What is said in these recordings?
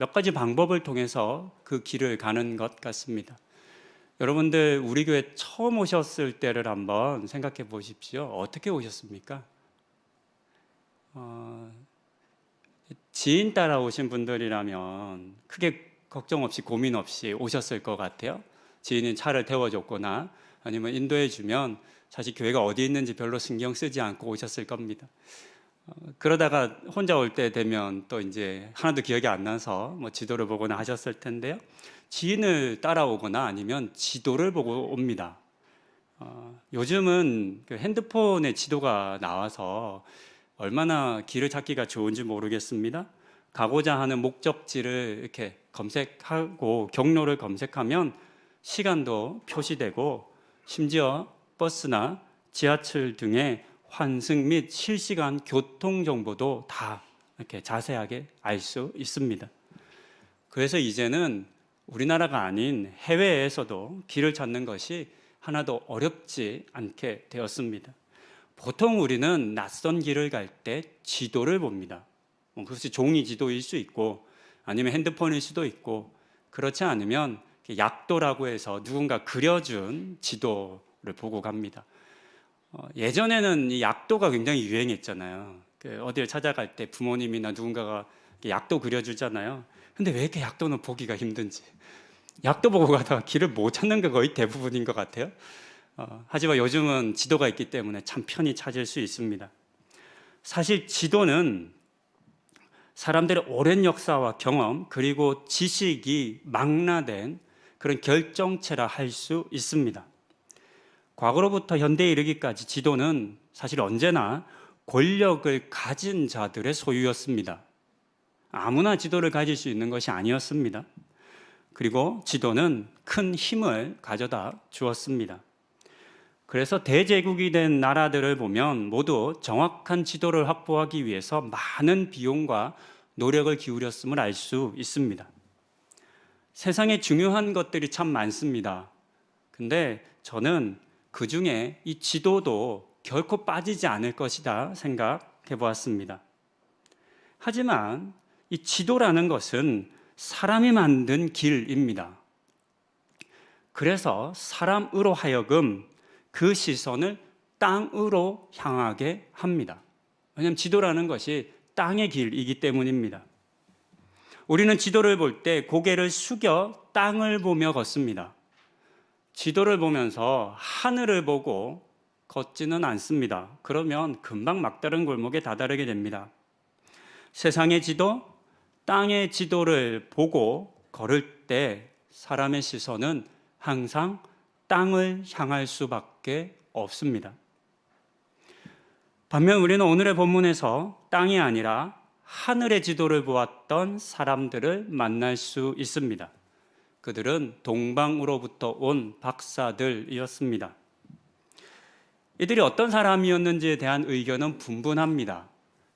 몇 가지 방법을 통해서 그 길을 가는 것 같습니다. 여러분들 우리 교회 처음 오셨을 때를 한번 생각해 보십시오. 어떻게 오셨습니까? 어, 지인 따라 오신 분들이라면 크게 걱정 없이 고민 없이 오셨을 것 같아요. 지인이 차를 태워줬거나 아니면 인도해 주면 사실 교회가 어디 있는지 별로 신경 쓰지 않고 오셨을 겁니다. 어, 그러다가 혼자 올 때 되면 또 이제 하나도 기억이 안 나서 뭐 지도를 보거나 하셨을 텐데요. 지인을 따라오거나 아니면 지도를 보고 옵니다. 어, 요즘은 그 핸드폰에 지도가 나와서 얼마나 길을 찾기가 좋은지 모르겠습니다. 가고자 하는 목적지를 이렇게 검색하고 경로를 검색하면 시간도 표시되고 심지어 버스나 지하철 등의 환승 및 실시간 교통 정보도 다 이렇게 자세하게 알 수 있습니다. 그래서 이제는 우리나라가 아닌 해외에서도 길을 찾는 것이 하나도 어렵지 않게 되었습니다. 보통 우리는 낯선 길을 갈 때 지도를 봅니다. 뭐 그것이 종이 지도일 수 있고 아니면 핸드폰일 수도 있고 그렇지 않으면 약도라고 해서 누군가 그려준 지도를 보고 갑니다. 어, 예전에는 이 약도가 굉장히 유행했잖아요. 그 어디를 찾아갈 때 부모님이나 누군가가 약도 그려주잖아요. 근데 왜 이렇게 약도는 보기가 힘든지. 약도 보고 가다가 길을 못 찾는 게 거의 대부분인 것 같아요. 어, 하지만 요즘은 지도가 있기 때문에 참 편히 찾을 수 있습니다. 사실 지도는 사람들의 오랜 역사와 경험 그리고 지식이 망라된 그런 결정체라 할 수 있습니다. 과거로부터 현대에 이르기까지 지도는 사실 언제나 권력을 가진 자들의 소유였습니다. 아무나 지도를 가질 수 있는 것이 아니었습니다. 그리고 지도는 큰 힘을 가져다 주었습니다. 그래서 대제국이 된 나라들을 보면 모두 정확한 지도를 확보하기 위해서 많은 비용과 노력을 기울였음을 알 수 있습니다. 세상에 중요한 것들이 참 많습니다. 근데 저는 그 중에 이 지도도 결코 빠지지 않을 것이다 생각해 보았습니다. 하지만 이 지도라는 것은 사람이 만든 길입니다. 그래서 사람으로 하여금 그 시선을 땅으로 향하게 합니다. 왜냐하면 지도라는 것이 땅의 길이기 때문입니다. 우리는 지도를 볼 때 고개를 숙여 땅을 보며 걷습니다. 지도를 보면서 하늘을 보고 걷지는 않습니다. 그러면 금방 막다른 골목에 다다르게 됩니다. 세상의 지도, 땅의 지도를 보고 걸을 때 사람의 시선은 항상 땅을 향할 수밖에 없습니다. 반면 우리는 오늘의 본문에서 땅이 아니라 하늘의 지도를 보았던 사람들을 만날 수 있습니다. 그들은 동방으로부터 온 박사들이었습니다. 이들이 어떤 사람이었는지에 대한 의견은 분분합니다.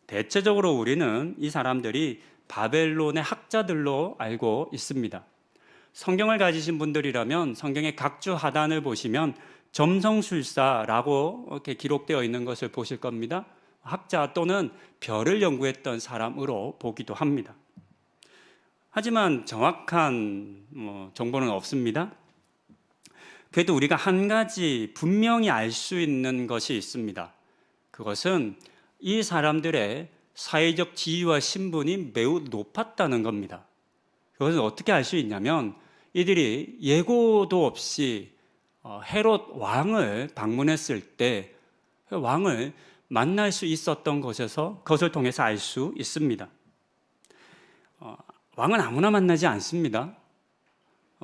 대체적으로 우리는 이 사람들이 바벨론의 학자들로 알고 있습니다. 성경을 가지신 분들이라면 성경의 각주 하단을 보시면 점성술사라고 이렇게 기록되어 있는 것을 보실 겁니다. 학자 또는 별을 연구했던 사람으로 보기도 합니다. 하지만 정확한 뭐 정보는 없습니다. 그래도 우리가 한 가지 분명히 알 수 있는 것이 있습니다. 그것은 이 사람들의 사회적 지위와 신분이 매우 높았다는 겁니다. 그것은 어떻게 알 수 있냐면 이들이 예고도 없이 어, 헤롯 왕을 방문했을 때그 왕을 만날 수 있었던 것에서 그것을 통해서 알 수 있습니다. 어, 왕은 아무나 만나지 않습니다.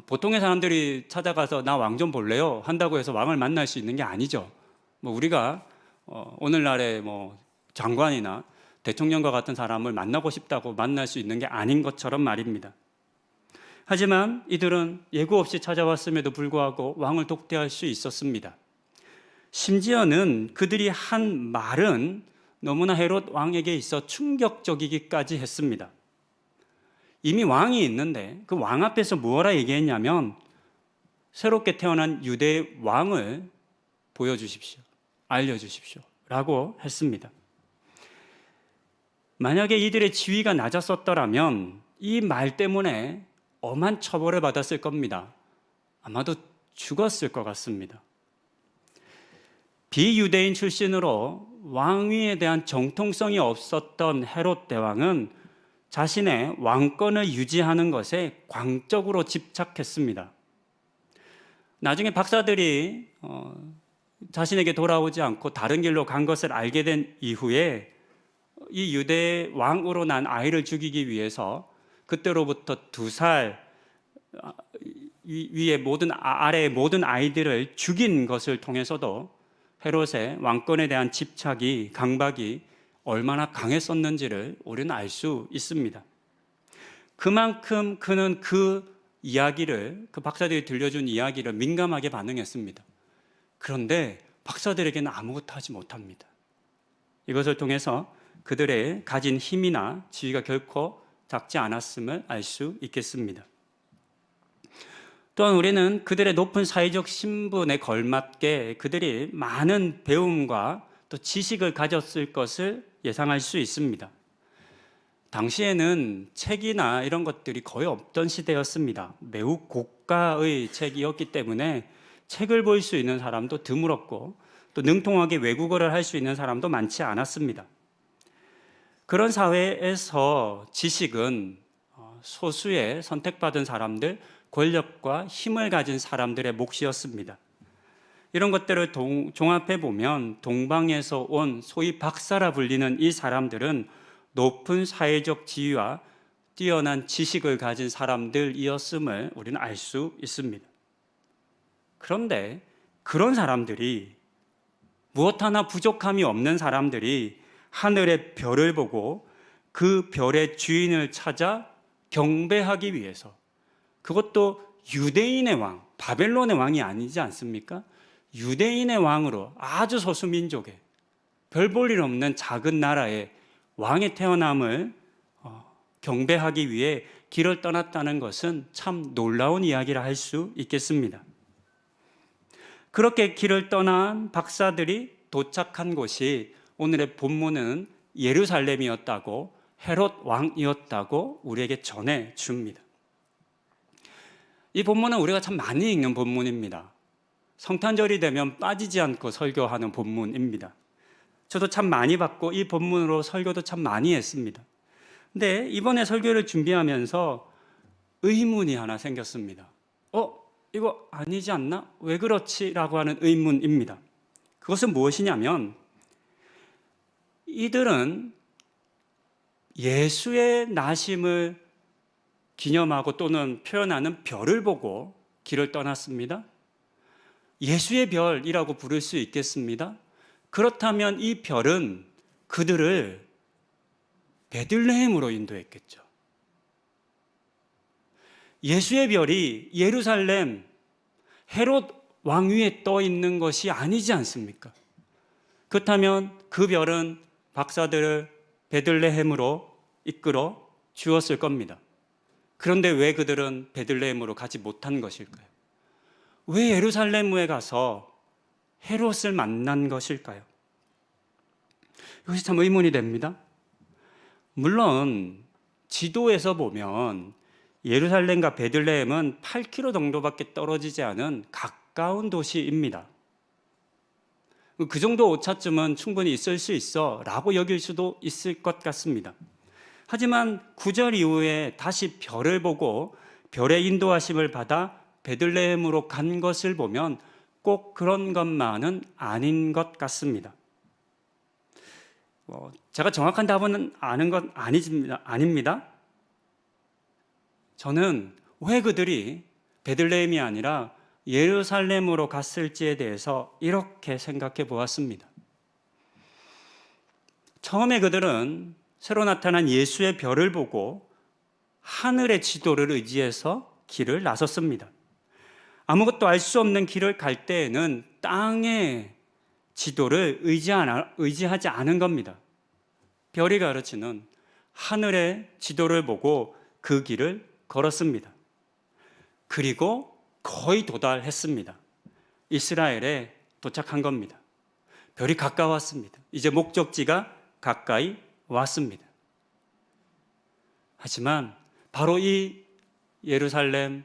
보통의 사람들이 찾아가서 나 왕 좀 볼래요 한다고 해서 왕을 만날 수 있는 게 아니죠. 뭐 우리가 어, 오늘날의 뭐 장관이나 대통령과 같은 사람을 만나고 싶다고 만날 수 있는 게 아닌 것처럼 말입니다. 하지만 이들은 예고 없이 찾아왔음에도 불구하고 왕을 독대할 수 있었습니다. 심지어는 그들이 한 말은 너무나 헤롯 왕에게 있어 충격적이기까지 했습니다. 이미 왕이 있는데 그 왕 앞에서 뭐라 얘기했냐면 새롭게 태어난 유대의 왕을 보여주십시오. 알려주십시오. 라고 했습니다. 만약에 이들의 지위가 낮았었더라면 이 말 때문에 엄한 처벌을 받았을 겁니다. 아마도 죽었을 것 같습니다. 비유대인 출신으로 왕위에 대한 정통성이 없었던 헤롯 대왕은 자신의 왕권을 유지하는 것에 광적으로 집착했습니다. 나중에 박사들이 어, 자신에게 돌아오지 않고 다른 길로 간 것을 알게 된 이후에 이 유대 왕으로 난 아이를 죽이기 위해서 그때로부터 두 살 위에 모든 아- 아래의 모든 아이들을 죽인 것을 통해서도 헤롯의 왕권에 대한 집착이 강박이 얼마나 강했었는지를 우리는 알 수 있습니다. 그만큼 그는 그 이야기를 그 박사들이 들려준 이야기를 민감하게 반응했습니다. 그런데 박사들에게는 아무것도 하지 못합니다. 이것을 통해서 그들의 가진 힘이나 지위가 결코 작지 않았음을 알 수 있겠습니다. 또한 우리는 그들의 높은 사회적 신분에 걸맞게 그들이 많은 배움과 또 지식을 가졌을 것을 예상할 수 있습니다. 당시에는 책이나 이런 것들이 거의 없던 시대였습니다. 매우 고가의 책이었기 때문에 책을 볼 수 있는 사람도 드물었고 또 능통하게 외국어를 할 수 있는 사람도 많지 않았습니다. 그런 사회에서 지식은 어, 소수의 선택받은 사람들, 권력과 힘을 가진 사람들의 몫이었습니다. 이런 것들을 동- 종합해 보면 동방에서 온 소위 박사라 불리는 이 사람들은 높은 사회적 지위와 뛰어난 지식을 가진 사람들이었음을 우리는 알 수 있습니다. 그런데 그런 사람들이 무엇 하나 부족함이 없는 사람들이 하늘의 별을 보고 그 별의 주인을 찾아 경배하기 위해서 그것도 유대인의 왕, 바벨론의 왕이 아니지 않습니까? 유대인의 왕으로 아주 소수 민족의 별 볼 일 없는 작은 나라의 왕의 태어남을 어, 경배하기 위해 길을 떠났다는 것은 참 놀라운 이야기라 할 수 있겠습니다. 그렇게 길을 떠난 박사들이 도착한 곳이 오늘의 본문은 예루살렘이었다고 헤롯 왕이었다고 우리에게 전해 줍니다. 이 본문은 우리가 참 많이 읽는 본문입니다. 성탄절이 되면 빠지지 않고 설교하는 본문입니다. 저도 참 많이 받고 이 본문으로 설교도 참 많이 했습니다. 근데 이번에 설교를 준비하면서 의문이 하나 생겼습니다. 어, 이거 아니지 않나? 왜 그렇지? 라고 하는 의문입니다. 그것은 무엇이냐면 이들은 예수의 나심을 기념하고 또는 표현하는 별을 보고 길을 떠났습니다. 예수의 별이라고 부를 수 있겠습니다. 그렇다면 이 별은 그들을 베들레헴으로 인도했겠죠. 예수의 별이 예루살렘 헤롯 왕위에 떠 있는 것이 아니지 않습니까? 그렇다면 그 별은 박사들을 베들레헴으로 이끌어 주었을 겁니다. 그런데 왜 그들은 베들레헴으로 가지 못한 것일까요? 왜 예루살렘에 가서 헤롯을 만난 것일까요? 이것이 참 의문이 됩니다. 물론 지도에서 보면 예루살렘과 베들레헴은 8km 정도밖에 떨어지지 않은 가까운 도시입니다. 그 정도 오차쯤은 충분히 있을 수 있어 라고 여길 수도 있을 것 같습니다. 하지만 9절 이후에 다시 별을 보고 별의 인도하심을 받아 베들레헴으로 간 것을 보면 꼭 그런 것만은 아닌 것 같습니다. 어, 제가 정확한 답은 아는 건 아니집니다. 아닙니다. 저는 왜 그들이 베들레헴이 아니라 예루살렘으로 갔을지에 대해서 이렇게 생각해 보았습니다. 처음에 그들은 새로 나타난 예수의 별을 보고 하늘의 지도를 의지해서 길을 나섰습니다. 아무것도 알 수 없는 길을 갈 때에는 땅의 지도를 의지하지 않은 겁니다. 별이 가르치는 하늘의 지도를 보고 그 길을 걸었습니다. 그리고 거의 도달했습니다. 이스라엘에 도착한 겁니다. 별이 가까웠습니다. 이제 목적지가 가까이 왔습니다. 하지만 바로 이 예루살렘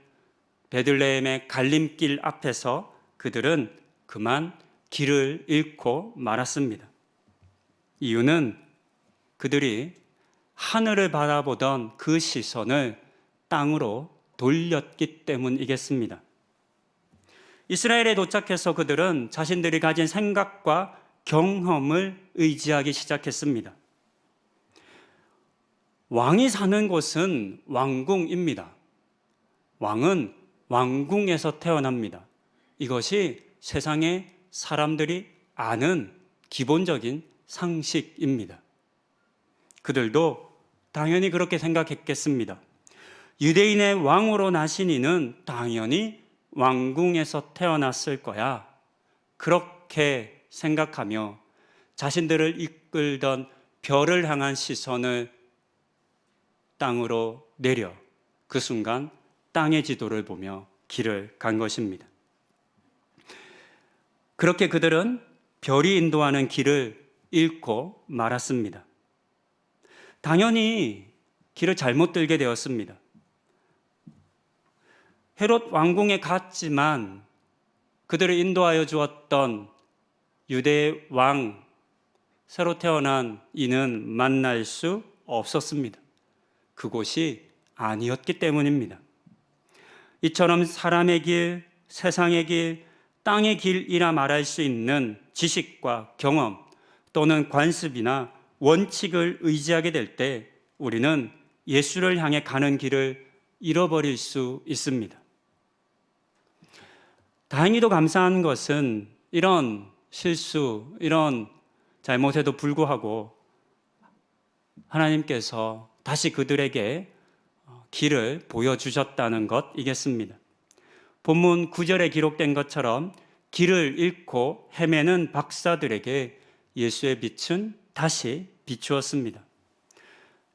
베들레헴의 갈림길 앞에서 그들은 그만 길을 잃고 말았습니다. 이유는 그들이 하늘을 바라보던 그 시선을 땅으로 돌렸기 때문이겠습니다. 이스라엘에 도착해서 그들은 자신들이 가진 생각과 경험을 의지하기 시작했습니다. 왕이 사는 곳은 왕궁입니다. 왕은 왕궁에서 태어납니다. 이것이 세상의 사람들이 아는 기본적인 상식입니다. 그들도 당연히 그렇게 생각했겠습니다. 유대인의 왕으로 나신 이는 당연히 왕궁에서 태어났을 거야. 그렇게 생각하며 자신들을 이끌던 별을 향한 시선을 땅으로 내려 그 순간 땅의 지도를 보며 길을 간 것입니다. 그렇게 그들은 별이 인도하는 길을 잃고 말았습니다. 당연히 길을 잘못 들게 되었습니다. 헤롯 왕궁에 갔지만 그들을 인도하여 주었던 유대의 왕 새로 태어난 이는 만날 수 없었습니다. 그곳이 아니었기 때문입니다. 이처럼 사람의 길, 세상의 길, 땅의 길이라 말할 수 있는 지식과 경험 또는 관습이나 원칙을 의지하게 될 때 우리는 예수를 향해 가는 길을 잃어버릴 수 있습니다. 다행히도 감사한 것은 이런 실수, 이런 잘못에도 불구하고 하나님께서 다시 그들에게 길을 보여주셨다는 것이겠습니다. 본문 9절에 기록된 것처럼 길을 잃고 헤매는 박사들에게 예수의 빛은 다시 비추었습니다.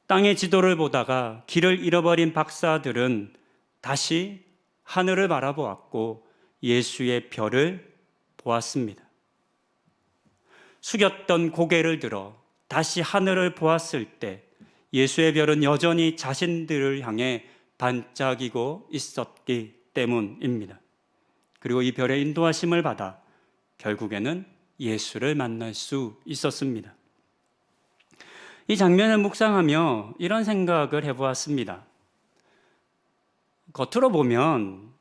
땅의 지도를 보다가 길을 잃어버린 박사들은 다시 하늘을 바라보았고 예수의 별을 보았습니다. 숙였던 고개를 들어 다시 하늘을 보았을 때 예수의 별은 여전히 자신들을 향해 반짝이고 있었기 때문입니다. 그리고 이 별의 인도하심을 받아 결국에는 예수를 만날 수 있었습니다. 이 장면을 묵상하며 이런 생각을 해보았습니다. 겉으로 보면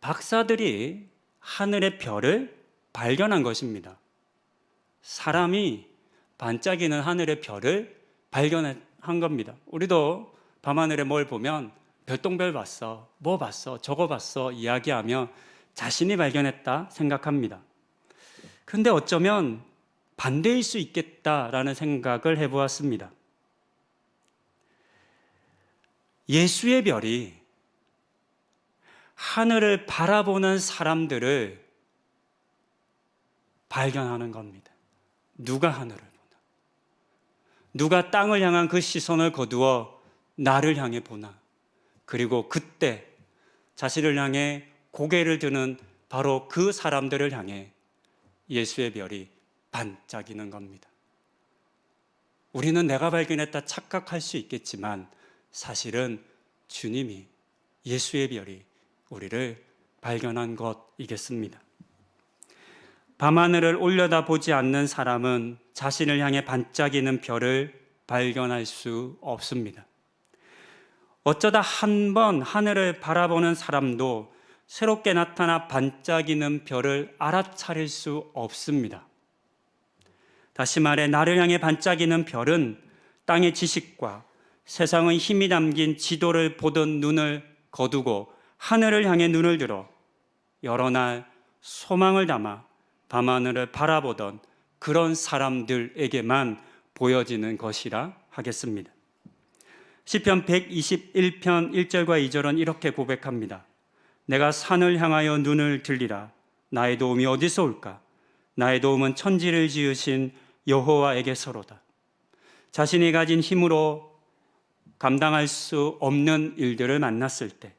박사들이 하늘의 별을 발견한 것입니다. 사람이 반짝이는 하늘의 별을 발견한 겁니다. 우리도 밤하늘에 뭘 보면 별똥별 봤어, 뭐 봤어, 저거 봤어 이야기하며 자신이 발견했다 생각합니다. 근데 어쩌면 반대일 수 있겠다라는 생각을 해보았습니다. 예수의 별이 하늘을 바라보는 사람들을 발견하는 겁니다. 누가 하늘을? 누가 땅을 향한 그 시선을 거두어 나를 향해 보나? 그리고 그때 자신을 향해 고개를 드는 바로 그 사람들을 향해 예수의 별이 반짝이는 겁니다. 우리는 내가 발견했다 착각할 수 있겠지만 사실은 주님이 예수의 별이 우리를 발견한 것이겠습니다. 밤하늘을 올려다 보지 않는 사람은 자신을 향해 반짝이는 별을 발견할 수 없습니다. 어쩌다 한 번 하늘을 바라보는 사람도 새롭게 나타나 반짝이는 별을 알아차릴 수 없습니다. 다시 말해, 나를 향해 반짝이는 별은 땅의 지식과 세상의 힘이 담긴 지도를 보던 눈을 거두고 하늘을 향해 눈을 들어 여러 날 소망을 담아 밤하늘을 바라보던 그런 사람들에게만 보여지는 것이라 하겠습니다. 시편 121편 1절과 2절은 이렇게 고백합니다. 내가 산을 향하여 눈을 들리라 나의 도움이 어디서 올까? 나의 도움은 천지를 지으신 여호와에게서로다. 자신이 가진 힘으로 감당할 수 없는 일들을 만났을 때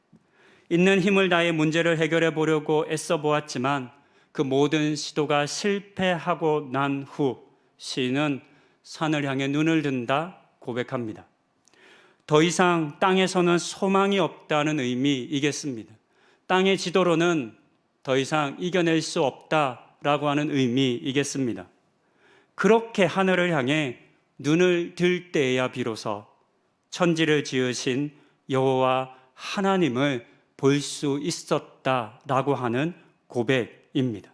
있는 힘을 다해 문제를 해결해 보려고 애써 보았지만 그 모든 시도가 실패하고 난 후 시인은 산을 향해 눈을 든다 고백합니다. 더 이상 땅에서는 소망이 없다는 의미이겠습니다. 땅의 지도로는 더 이상 이겨낼 수 없다라고 하는 의미이겠습니다. 그렇게 하늘을 향해 눈을 들 때에야 비로소 천지를 지으신 여호와 하나님을 볼 수 있었다라고 하는 고백입니다.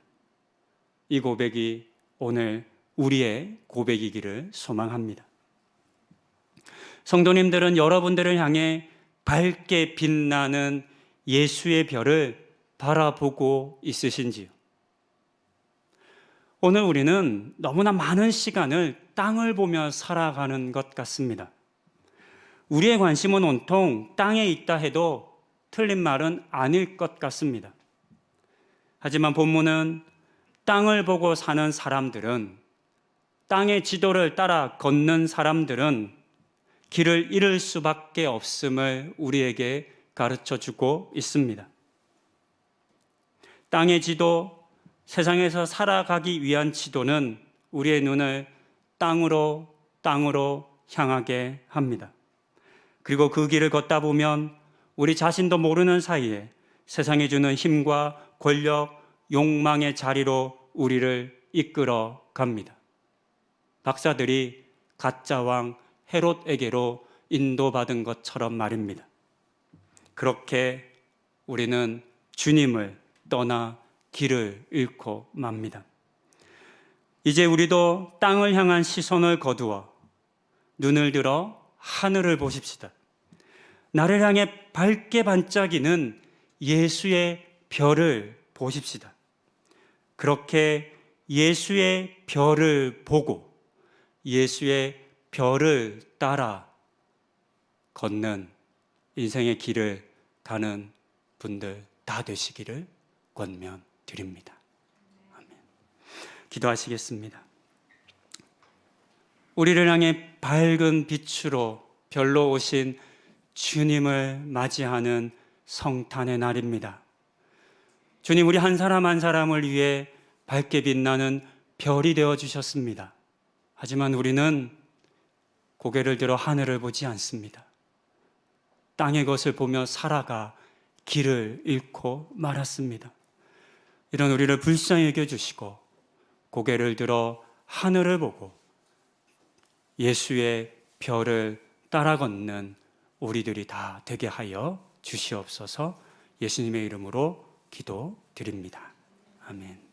이 고백이 오늘 우리의 고백이기를 소망합니다. 성도님들은 여러분들을 향해 밝게 빛나는 예수의 별을 바라보고 있으신지요? 오늘 우리는 너무나 많은 시간을 땅을 보며 살아가는 것 같습니다. 우리의 관심은 온통 땅에 있다 해도 틀린 말은 아닐 것 같습니다. 하지만 본문은 땅을 보고 사는 사람들은 땅의 지도를 따라 걷는 사람들은 길을 잃을 수밖에 없음을 우리에게 가르쳐 주고 있습니다. 땅의 지도, 세상에서 살아가기 위한 지도는 우리의 눈을 땅으로, 땅으로 향하게 합니다. 그리고 그 길을 걷다 보면 우리 자신도 모르는 사이에 세상이 주는 힘과 권력, 욕망의 자리로 우리를 이끌어 갑니다. 박사들이 가짜 왕 헤롯에게로 인도받은 것처럼 말입니다. 그렇게 우리는 주님을 떠나 길을 잃고 맙니다. 이제 우리도 땅을 향한 시선을 거두어 눈을 들어 하늘을 보십시다. 나를 향해 밝게 반짝이는 예수의 별을 보십시다. 그렇게 예수의 별을 보고 예수의 별을 따라 걷는 인생의 길을 가는 분들 다 되시기를 권면 드립니다. 아멘. 기도하시겠습니다. 우리를 향해 밝은 빛으로 별로 오신 주님을 맞이하는 성탄의 날입니다. 주님, 우리 한 사람 한 사람을 위해 밝게 빛나는 별이 되어 주셨습니다. 하지만 우리는 고개를 들어 하늘을 보지 않습니다. 땅의 것을 보며 살아가 길을 잃고 말았습니다. 이런 우리를 불쌍히 여겨주시고 고개를 들어 하늘을 보고 예수의 별을 따라 걷는 우리들이 다 되게 하여 주시옵소서 예수님의 이름으로 기도 드립니다. 아멘.